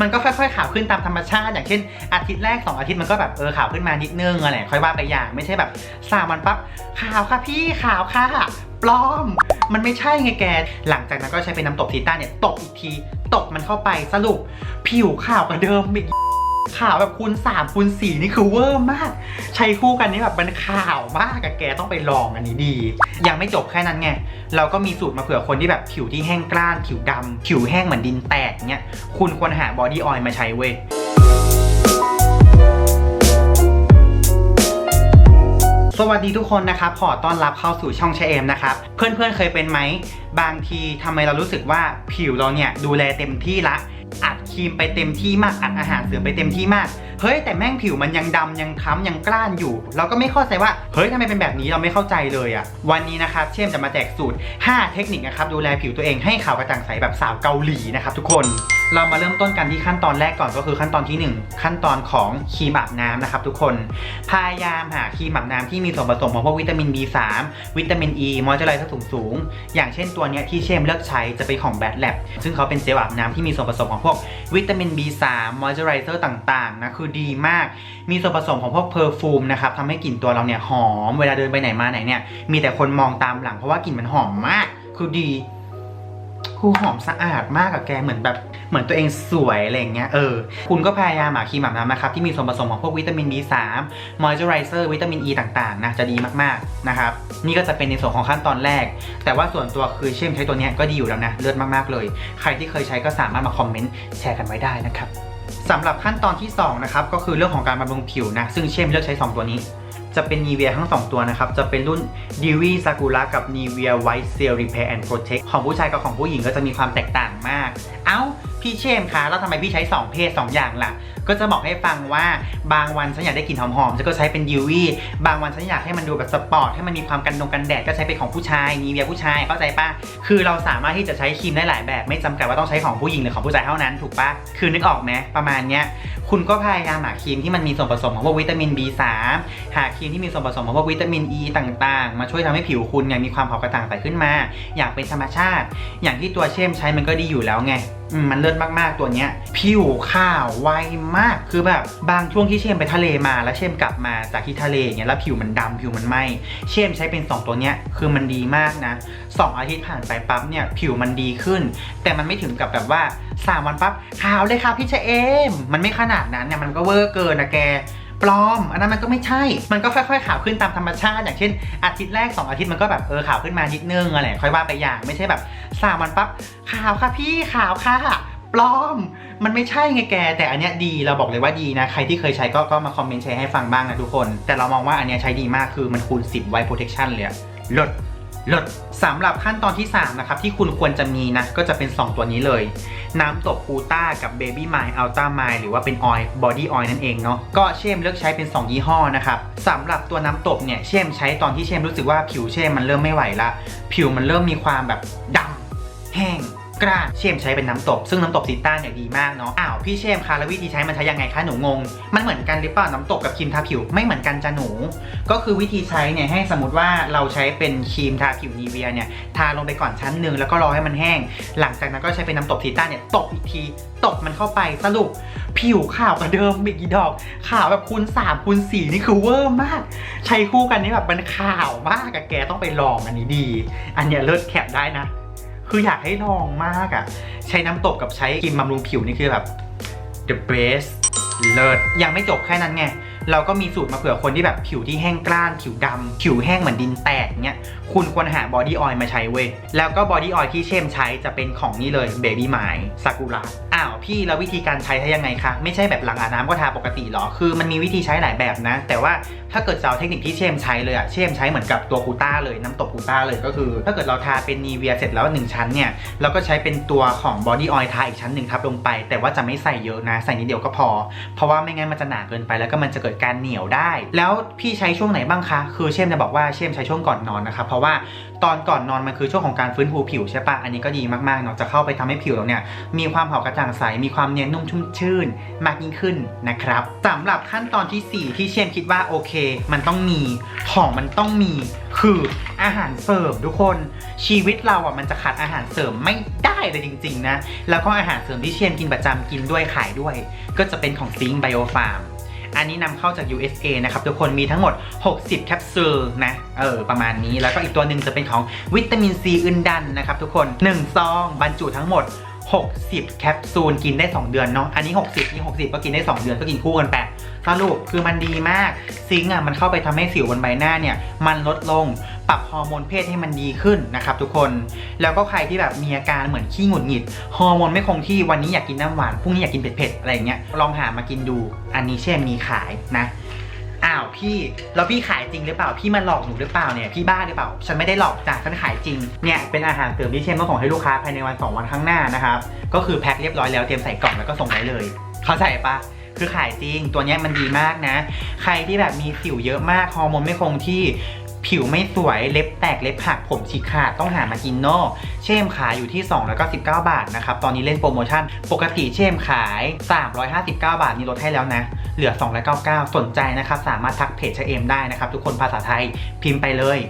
มันก็ค่อยๆขาวขึ้นตามธรรมชาติ อย่างเช่น อาทิตย์แรก 2 อาทิตย์มันก็แบบเออขาวขึ้นมานิดนึงอะไรค่อยว่าไปอย่างไม่ใช่แบบสามวันปั๊บขาวค่ะพี่ขาวค่ะปลอม มันไม่ใช่ไงแก หลังจากนั้นก็ใช้เป็นน้ำตบทีต้าเนี่ยตบอีกที ตบมันเข้าไปสรุป ผิวขาวกว่าเดิมอีก ขาวแบบคูณ3คูณ4นี่คือเวอร์มาก ใช้คู่กันนี่แบบมันขาวมากอะแกต้องไปลองอันนี้ดี ยังไม่จบแค่นั้นไง เราก็มีสูตรมาเผื่อคนที่แบบผิวที่แห้งกร้าน ผิวดำผิวแห้งเหมือนดินแตกเงี้ยคุณควรหาบอดี้ออยล์มาใช้เว้ยสวัสดีทุกคนนะครับ ขอต้อนรับเข้าสู่ช่องเชเอมนะครับ เพื่อนๆเคยเป็นไหม บางทีทำไมเรารู้สึกว่าผิวเราเนี่ยดูแลเต็มที่ละ รีมไปเต็มที่มากอัดอาหารเสริมไปเต็มที่มากเฮ้ยแต่แม่งผิวมันยังดำยังค้ำยังกล้านอยู่ เราก็ไม่เข้าใจว่าเฮ้ยทำไมเป็นแบบนี้เราไม่เข้าใจเลยอะ่ะวันนี้นะครับเช่มจะมาแจกสูตร 5 เทคนิคนะครับดูแลผิวตัวเองให้ขาวกระจ่างใสแบบสาวเกาหลีนะครับทุกคนเรามาเริ่มต้นกันที่ขั้นตอนแรกก่อนก็คือขั้นตอนที่ 1 ขั้นตอนของครีมอาบน้ำนะครับทุกคนพยายามหาครีมอาบน้ำที่มีส่วนผสมของพวกวิตามิน B3 วิตามิน E มอยเจอไรซ์สูงสูงอย่างเช่นตัวเนี้ยที่เชมเลือกใช้จะเป็นของแบทแลบซึ่งเขาเป็นเจลอาบน้ำที่มีส่วนผสมของพวกวิตามิน B3 มอยเจอไรเซอร์ต่างๆนะคือดีมาก มีส่วนผสมของพวกเพอร์ฟูมนะครับทำให้กลิ่นตัวเราเนี่ยหอม เวลาเดินไปไหนมาไหนเนี่ยมีแต่คนมองตามหลังเพราะว่ากลิ่นมันหอมมาก คือดี คือหอมสะอาดมากอะแกเหมือนแบบเหมือนตัวเองสวยอะไรอย่างเงี้ยเออคุณก็พยายามหาครีมอาบน้ำนะครับที่มีส่วนผสมของพวกวิตามิน B3 มอยเจอไรเซอร์วิตามิน E ต่างๆนะจะดีมากๆนะครับนี่ก็จะเป็นในส่วนของขั้นตอนแรก แต่ว่าส่วนตัวคือเช่มใช้ตัวนี้ก็ดีอยู่แล้วนะเลิศมากๆเลย ใครที่เคยใช้ก็สามารถมาคอมเมนต์แชร์กันไว้ได้นะครับสำหรับขั้นตอนที่สองนะครับก็คือเรื่องของการบำรุงผิวนะซึ่งเช่มเลือกใช้สองตัวนี้ จะเป็น Nivea ทั้ง 2 ตัวนะครับ จะเป็นรุ่น Dewy Sakura กับ Nivea White Seal Repair and Protect ของผู้ชายกับของผู้หญิงก็จะมีความแตกต่างมาก พี่เชมคะแล้วทำไมพี่ใช้ 2 เพศ 2 อย่างล่ะ ก็จะบอกให้ฟังว่าบางวันฉันอยากได้กลิ่นหอมๆฉันก็ใช้เป็น d i w i บางวันฉันอยากให้มันดูแบบสปอร์ตให้มันมีความกันดงกันแดดก็ใช้เป็นของผู้ชาย Nivea ผู้ชายเข้าใจปะคือเราสามารถที่จะใช้ครีมได้หลายแบบ ไม่จำกัดว่าต้องใช้ของผู้หญิงหรือของผู้ชายเท่านั้นถูกปะคือนึกออกไหมประมาณเนี้ยคุณก็พยายามหาครีมที่มันมีส่วนผสมของพวกวิตามิน B3 หาครีมที่มีส่วนผสมของพวกวิตามิน E ต่างๆ มาช่วยทำให้ผิวคุณเนี่ยมีความขาวกระจ่างใสขึ้นมา อยากเป็นธรรมชาติ อย่างที่ตัวเชมใช้มันก็ดีอยู่แล้วไงมันเลิศมากๆตัวเนี้ยผิวขาวไวมากคือแบบบางช่วงที่เช่มไปทะเลมาแล้วเช่มกลับมาจากที่ทะเลอย่างเงี้ยแล้วผิวมันดำผิวมันไหมเช่มใช้เป็น 2 ตัวเนี้ยคือมันดีมากนะ 2 อาทิตย์ผ่านไปปั๊บเนี่ยผิวมันดีขึ้น แต่มันไม่ถึงกับแบบว่า 3 วันปั๊บขาวเลยค่ะพี่เชเอมมันไม่ขนาดนั้นเนี่ยมันก็เวอร์เกินนะแก ปลอม อันนั้นมันก็ไม่ใช่ มันก็ค่อยๆขาวขึ้นตามธรรมชาติ อย่างเช่น อาทิตย์แรก 2 อาทิตย์มันก็แบบเออขาวขึ้นมานิดนึงอะไรค่อยว่าไปอย่างไม่ใช่แบบสามวันปั๊บขาวค่ะพี่ขาวค่ะปลอม มันไม่ใช่ไงแก แต่อันเนี้ยดีเราบอกเลยว่าดีนะ ใครที่เคยใช้ก็ก็มาคอมเมนต์แชร์ให้ฟังบ้างนะทุกคน แต่เรามองว่าอันเนี้ยใช้ดีมากคือมันคูณ 10ไวโปรเทคชั่นเลยอะลด ลดสำหรับขั้นตอนที่ 3 นะครับ ที่คุณควรจะมีนะ ก็จะเป็น 2 ตัวนี้เลย น้ำตบกูต้ากับ Baby m i Ultra m i หรือว่าเป็นออยล์บอดี้ออยล์นั่นเองเนาะก็เช่มเลือกใช้เป็น 2 ยี่ห้อนะครับสำหรับตัวน้ำตบเนี่ยเช่มใช้ตอนที่เช่มรู้สึกว่าผิวเช่มมันเริ่มไม่ไหวละ ผิวมันเริ่มมีความแบบดำ กร้าเชมใช้เป็นน้ำตบซึ่งน้ำตบซิต้าเนี่ยดีมากเนาะ อ้าวพี่เชมคะแล้ววิธีใช้มันใช้ยังไงคะหนูงง มันเหมือนกันหรือเปล่าน้ำตบกับครีมทาผิวไม่เหมือนกันจ้ะหนู ก็คือวิธีใช้เนี่ยให้สมมติว่าเราใช้เป็นครีมทาผิวนีเวียเนี่ยทาลงไปก่อนชั้นหนึ่งแล้วก็รอให้มันแห้ง หลังจากนั้นก็ใช้เป็นน้ำตบซิต้าเนี่ยตบอีกทีตบมันเข้าไปสรุปผิวขาวกว่าเดิมอีกกี่ดอกขาวแบบคูณ3คูณ4นี่คือเวอร์มาก ใช้คู่กันนี่แบบมันขาวมากอะแกต้องไปลองอันนี้ดี อันเนี้ยเลิศแคปได้นะ คืออยากให้ลองมากอะใช้น้ำตบกับใช้ครีมบำรุงผิวนี่คือแบบ the best เลิศยังไม่จบแค่นั้นไง เราก็มีสูตรมาเผื่อคนที่แบบผิวที่แห้งกร้าน ผิวดำ ผิวแห้งเหมือนดินแตกเนี้ยคุณควรหาบอดี้ออยล์มาใช้เว้ย แล้วก็บอดี้ออยล์ที่เช่มใช้จะเป็นของนี่เลยเบบี้ไมล์ซากุระอ้าว พี่แล้ววิธีการใช้ใช้ยังไงคะไม่ใช่แบบหลังอาบน้ำก็ทาปกติหรอคือมันมีวิธีใช้หลายแบบนะ แต่ว่าถ้าเกิดเอาเทคนิคที่เชมใช้เลยอะเชมใช้เหมือนกับตัวกูต้าเลยน้ำตบกูต้าเลยก็คือ ถ้าเกิดเราทาเป็นนีเวียเสร็จแล้วหนึ่งชั้นเนี่ยเราก็ใช้เป็นตัวของบอดี้ออยล์ทาอีกชั้นหนึ่งทับลงไป แต่ว่าจะไม่ใส่เยอะนะใส่นิดเดียวก็พอ เพราะว่าไม่งั้นมันจะหนาเกินไปแล้วก็มันจะเกิดการเหนียวได้ แล้วพี่ใช้ช่วงไหนบ้างคะคือเชมจะบอกว่าเชมใช้ช่วงก่อนนอนนะครับเพราะว่าตอนก่อนนอนมันคือช่วงของการฟื้นฟูผิวใช่ปะอันนี้ก็ดีมากๆเนาะจะเข้าไปทำให้ผิวเราเนี่ยมีความขากระจ่างใสมีความเนียนนุ่มชุ่มชื่นมากยิ่งขึ้นนะครับสำหรับขั้นตอนทีสี่4 ที่เชมคิดว่าโอเค มันต้องมีของมันต้องมีคืออาหารเสริมทุกคนชีวิตเราอะมันจะขาดอาหารเสริมไม่ได้เลยจริง ๆ นะ แล้วก็อาหารเสริมที่เชมกินประจำกินด้วยขายด้วย ก็จะเป็นของซิงไบโอฟาร์มอันนี้นำเข้าจาก USA นะครับ ทุกคนมีทั้งหมด 60 แคปซูลนะ เออ ประมาณนี้ แล้วก็อีกตัวหนึ่งจะเป็นของวิตามินซีอื่นดันนะครับทุกคน 1 ซอง บรรจุทั้งหมด 60 แคปซูลกินได้ 2 เดือนเนาะ อันนี้ 60 นี่ 60 ก็กินได้ 2 เดือนก็กินคู่กันไปสรุปคือมันดีมาก ซิงค์อะมันเข้าไปทำให้สิวบนใบหน้าเนี่ย มันลดลง ปรับฮอร์โมนเพศให้มันดีขึ้นนะครับทุกคน แล้วก็ใครที่แบบมีอาการเหมือนขี้หงุดหงิด ฮอร์โมนไม่คงที่ วันนี้อยากกินน้ำหวาน พรุ่งนี้อยากกินเผ็ดๆ อะไรอย่างเงี้ย ลองหามากินดู อันนี้เช่นมีขายนะ พี่แล้วพี่ขายจริงหรือเปล่าพี่มาหลอกหนูหรือเปล่าเนี่ยพี่บ้าหรือเปล่า ฉันไม่ได้หลอกจ้ะฉันขายจริงเนี่ยเป็นอาหารเสริมที่เช่นต้องส่งให้ลูกค้าภายในวัน 2 วันข้างหน้านะครับก็คือแพ็คเรียบร้อยแล้วเตรียมใส่กล่องแล้วก็ส่งได้เลย เข้าใจปะคือขายจริงตัวเนี้ยมันดีมากนะ ใครที่แบบมีสิวเยอะมากฮอร์โมนไม่คงที่ ผิวไม่สวยเล็บแตกเล็บหักผมฉีกขาดต้องหามากินนอะเช่มขายอยู่ที่2แล้วก็19บาทนะครับตอนนี้เล่นโปรโมชั่น ปกติเช่มขาย 359 บาทนี่ลดให้แล้วนะ เหลือ 299 สนใจนะครับสามารถทักเพจเชเอมได้นะครับทุกคนภาษาไทยพิมพ์ไปเลย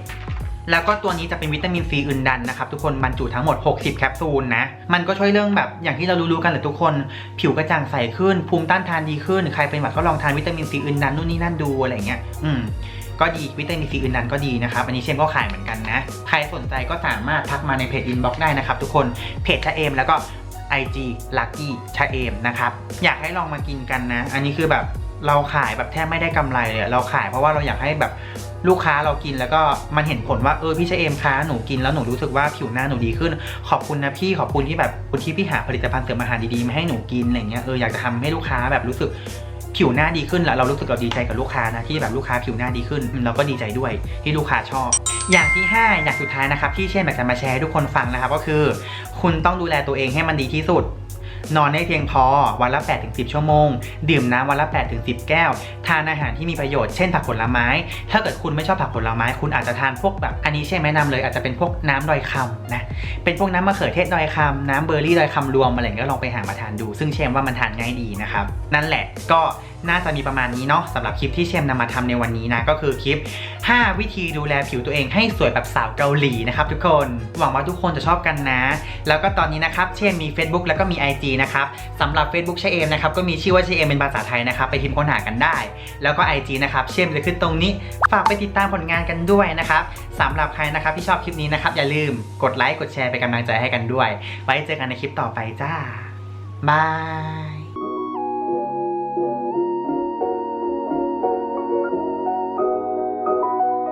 แล้วก็ตัวนี้จะเป็นวิตามินซีอื่นดันนะครับทุกคนบรรจุทั้งหมด 60 แคปซูลนะ มันก็ช่วยเรื่องแบบอย่างที่เรารู้ๆกันแหละทุกคน ผิวกระจ่างใสขึ้น ภูมิต้านทานดีขึ้น ใครเป็นหวัดก็ลองทานวิตามินซีอื่นดันนู่นนี่นั่นดูอะไรเงี้ย อืม ก็ดีวิตามินซีอื่นดันก็ดีนะครับ อันนี้เชมก็ขายเหมือนกันนะ ใครสนใจก็สามารถทักมาในเพจอินบ็อกได้นะครับทุกคนเพจชะเอมแล้วก็ IG Lucky ชะเอมนะครับ อยากให้ลองมากินกันนะ อันนี้คือแบบเราขายแบบแทบไม่ได้กำไรเลยเราขายเพราะว่าเราอยากให้แบบลูกค้าเรากินแล้วก็มันเห็นผลว่าเออพี่ชะเอมคะหนูกินแล้วหนูรู้สึกว่าผิวหน้าหนูดีขึ้น ขอบคุณนะพี่ขอบคุณที่แบบคุณที่พี่หาผลิตภัณฑ์เสริมอาหารดีๆมาให้หนูกินอะไรเงี้ยเอออยากจะทำให้ลูกค้าแบบรู้สึก ผิวหน้าดีขึ้นแล้วเรารู้สึกเราดีใจกับลูกค้านะที่แบบลูกค้าผิวหน้าดีขึ้นเราก็ดีใจด้วยที่ลูกค้าชอบ อย่างที่ 5 อย่างสุดท้ายนะครับที่เช่นอยากจะมาแชร์ให้ทุกคนฟังนะครับก็คือ คุณต้องดูแลตัวเองให้มันดีที่สุด นอนให้เพียงพอวันละ 8-10 ชั่วโมง ดื่มน้ำวันละ 8-10 แก้ว ทานอาหารที่มีประโยชน์เช่นผักผลไม้ ถ้าเกิดคุณไม่ชอบผักผลไม้ คุณอาจจะทานพวกแบบอันนี้เช่นแนะนำเลย อาจจะเป็นพวกน้ำดอยคำนะ เป็นพวกน้ำมะเขือเทศดอยคำน้ำเบอร์รี่ดอยคำรวมอะไรอย่างเงี้ยลองไปหามาทานดู ซึ่งเชมว่ามันทานง่ายดีนะครับ นั่นแหละก็น่าจะมีประมาณนี้เนาะสำหรับคลิปที่เชมนำมาทำในวันนี้นะก็คือคลิป 5 วิธีดูแลผิวตัวเองให้สวยแบบสาวเกาหลีนะครับทุกคนหวังว่าทุกคนจะชอบกันนะ แล้วก็ตอนนี้นะครับเช่นมี Facebook แล้วก็มี IG นะครับสำหรับ Facebook เชเอมนะครับก็มีชื่อว่าเชเอมเป็นภาษาไทยนะครับไปพิมพ์ค้นหากันได้ แล้วก็ IG นะครับเชมจะขึ้นตรงนี้ฝากไปติดตามผลงานกันด้วยนะครับสำหรับใครนะครับที่ชอบคลิปนี้นะครับอย่าลืมกดไลค์กดแชร์เป็นกำลังใจให้กันด้วย ไว้เจอกันในคลิปต่อไปจ้าบาย